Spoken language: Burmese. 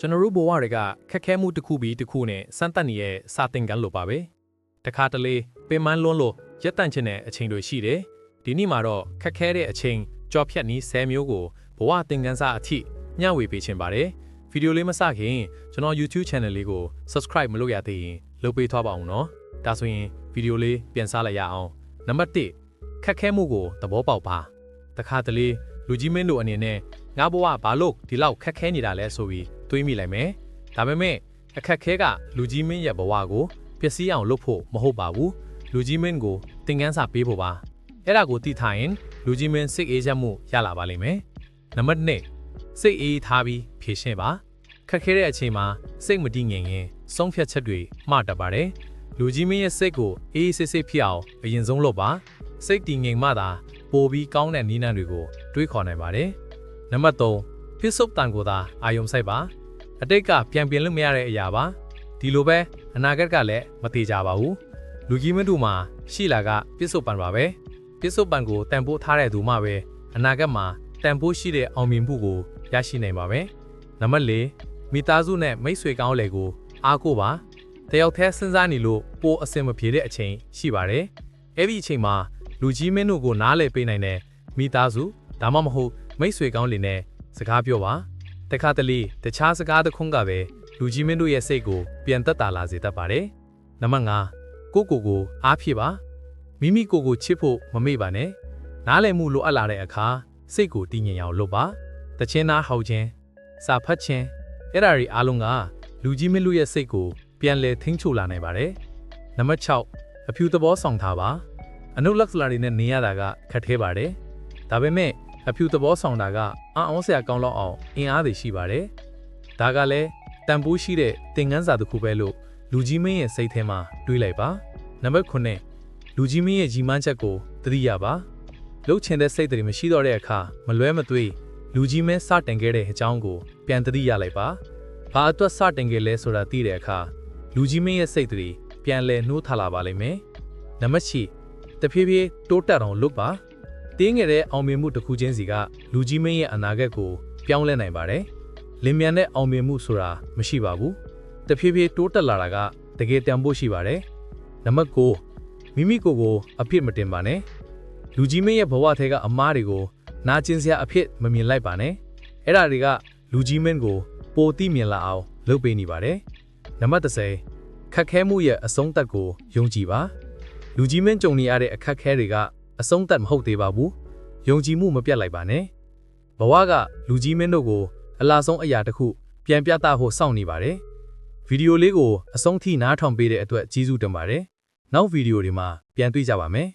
ကျွန်တော်တို့ဘဝတွေကခက်ခဲမှုတစ်ခုပြီးတစ်ခုနဲ့စမ်းသပ်နေတဲ့စာသင်ခန်းလိုပါပဲတခါတလေပင်မလွန်းလို့ရက်တန့်ချင်တဲ့အချိန်တွေရှိတယ်ဒီနေ့မှာတော့ခက်ခဲတဲ့အချိန်ကြော်ဖြတ်နည်း10မျိုးကိုဘဝသင်ခန်းစာအထိမျှဝေပေးချင်ပါတယ်ဗီဒီယိုလေးမစခင်ကျွန်တော် YouTube channel လေးကို subscribe မလုပ်ရသေးရင်လုပ်ပေးသွားပါအောင်နော်ဒါဆိုရင်ဗီဒီယိုလေးပြန်စားလိုက်ရအောင်နံပါတ်1ခက်ခဲမှုကိုသဘောပေါက်ပါတခါတလေလူကြီးမင်းတို့အနေနဲ့ငါဘဝဘာလို့ဒီလောက်ခက်ခဲနေတာလဲဆိုပြီး တွေးမိလိုက်မယ်ဒါပေမဲ့အခက်ခဲကလူကြီးမင်းရဲ့ဘဝကိုပျက်စီးအောင်လုပ်ဖို့မဟုတ်ပါဘူးလူကြီးမင်းကိုသင်ခန်းစာပေးဖို့ပါအဲ့ဒါကိုသိထားရင်လူကြီးမင်းစိတ်အေးချမ်းမှုရလာပါလိမ့်မယ်နံပါတ်2စိတ်အေးထားပြီးဖြည့်ရှင်းပါခက်ခဲတဲ့အချိန်မှာစိတ်မတည်ငြိမ်ရင်ဆုံးဖြတ်ချက်တွေမှားတတ်ပါတယ်လူကြီးမင်းရဲ့စိတ်ကိုအေးအေးဆေးဆေးဖြစ်အောင်အရင်ဆုံးလုပ်ပါစိတ်တည်ငြိမ်မှသာပိုပြီးကောင်းတဲ့နည်းလမ်းတွေကိုတွေးခေါ်နိုင်ပါတယ်နံပါတ်3 ဖြစ်စုပ်တန်ကိုသာအာယုံစိုက်ပါအတိတ်ကပြန်ပြင်လို့မရတဲ့အရာပါဒီလိုပဲအနာဂတ်ကလည်းမသေးကြပါဘူးလူကြီးမင်းတို့မှာရှိလာကပြစ်စုပ်ပန်ပါပဲပြစ်စုပ်ပန်ကိုတန်ဖိုးထားတဲ့သူမှပဲအနာဂတ်မှာတန်ဖိုးရှိတဲ့အောင်မြင်မှုကိုရရှိနိုင်ပါပဲနံပါတ်4မိသားစုနဲ့မိတ်ဆွေကောင်းလေကို အားကိုးပါတယောက်တည်းစဉ်းစားနေလို့ပိုအဆင်မပြေတဲ့အချိန်ရှိပါတယ်အဲ့ဒီအချိန်မှာလူကြီးမင်းတို့ကိုနားလည်ပေးနိုင်တဲ့မိသားစုဒါမှမဟုတ်မိတ်ဆွေကောင်းလေနဲ့ စကားပြောပါတခါတလေတခြားစကားတစ်ခုကပဲလူကြီးမင်းတို့ရဲ့စိတ်ကိုပြန်သက်သာလာစေတတ်ပါတယ်နံပါတ်5ကိုကိုကိုအားဖြည့်ပါမိမိကိုကိုချစ်ဖို့မမေ့ပါနဲ့နားလည်မှုလိုအပ်လာတဲ့အခါစိတ်ကိုတည်ငြိမ်အောင်လုပ်ပါတချင်းသားဟောက်ခြင်းစာဖတ်ခြင်းအဲ့ဒါတွေအားလုံးကလူကြီးမင်းတို့ရဲ့စိတ်ကိုပြန်လည်ထိန်းချုပ်လာနိုင်ပါတယ်နံပါတ်6အဖြူသဘောဆောင်ထားပါအနုလက်စလာတွေနဲ့နေရတာကခက်ခဲပါတယ်ဒါပေမဲ့ အဖြူသဘောဆောင်တာကအံ့ဩစရာကောင်းလောက်အောင်အင်အားတွေရှိပါတယ်ဒါကလည်းတန်ဖိုးရှိတဲ့သင်ခန်းစာတစ်ခုပဲလို့လူကြီးမင်းရဲ့စိတ်ထဲမှာတွေးလိုက်ပါနံပါတ်9လူကြီးမင်းရဲ့ကြီးမန်းချက်ကိုသတိရပါလှုပ်ချင်တဲ့စိတ်တွေမရှိတော့တဲ့အခါမလွဲမသွေးလူကြီးမင်းစတင်ခဲ့တဲ့အကြောင်းကိုပြန်သတိရလိုက်ပါဘာအတွက်စတင်ခဲ့လဲဆိုတာသိတဲ့အခါလူကြီးမင်းရဲ့စိတ်တွေပြန်လဲနှိုးထလာပါလိမ့်မယ်နံပါတ်10တဖြည်းဖြည်းတိုးတက်အောင်လုပ်ပါ တင်းငယ်တဲ့အောင်မြင်မှုတစ်ခုချင်းစီကလူကြီးမင်းရဲ့အနာဂတ်ကိုပြောင်းလဲနိုင်ပါတယ်လင်မြန်တဲ့အောင်မြင်မှုဆိုတာမရှိပါဘူးတဖြည်းဖြည်းတိုးတက်လာတာကတကယ်တန်ဖို့ရှိပါတယ်နံပါတ်9မိမိကိုယ်ကိုအဖြစ်မတင်ပါနဲ့လူကြီးမင်းရဲ့ဘဝထဲကအမားတွေကိုနာကျင်စရာအဖြစ်မမြင်လိုက်ပါနဲ့အဲ့ဒါတွေကလူကြီးမင်းကိုပိုတိမြင်လာအောင်လုပ်ပေးနေပါတယ်နံပါတ်10ခက်ခဲမှုရဲ့အဆုံးသတ်ကိုယုံကြည်ပါလူကြီးမင်းကြုံနေရတဲ့အခက်ခဲတွေက အဆုံးသတ်မဟုတ်သေးပါဘူးယုံကြည်မှုမပြတ်လိုက်ပါနဲ့ဘဝကလူကြီးမင်းတို့ကို အလားဆုံးအရာတစ်ခုပြန်ပြသဖို့စောင့်နေပါတယ်ဗီဒီယိုလေးကိုအဆုံးထိနားထောင်ပေးတဲ့အတွက်ကျေးဇူးတင်ပါတယ်နောက်ဗီဒီယိုတွေမှာပြန်တွေ့ကြပါမယ်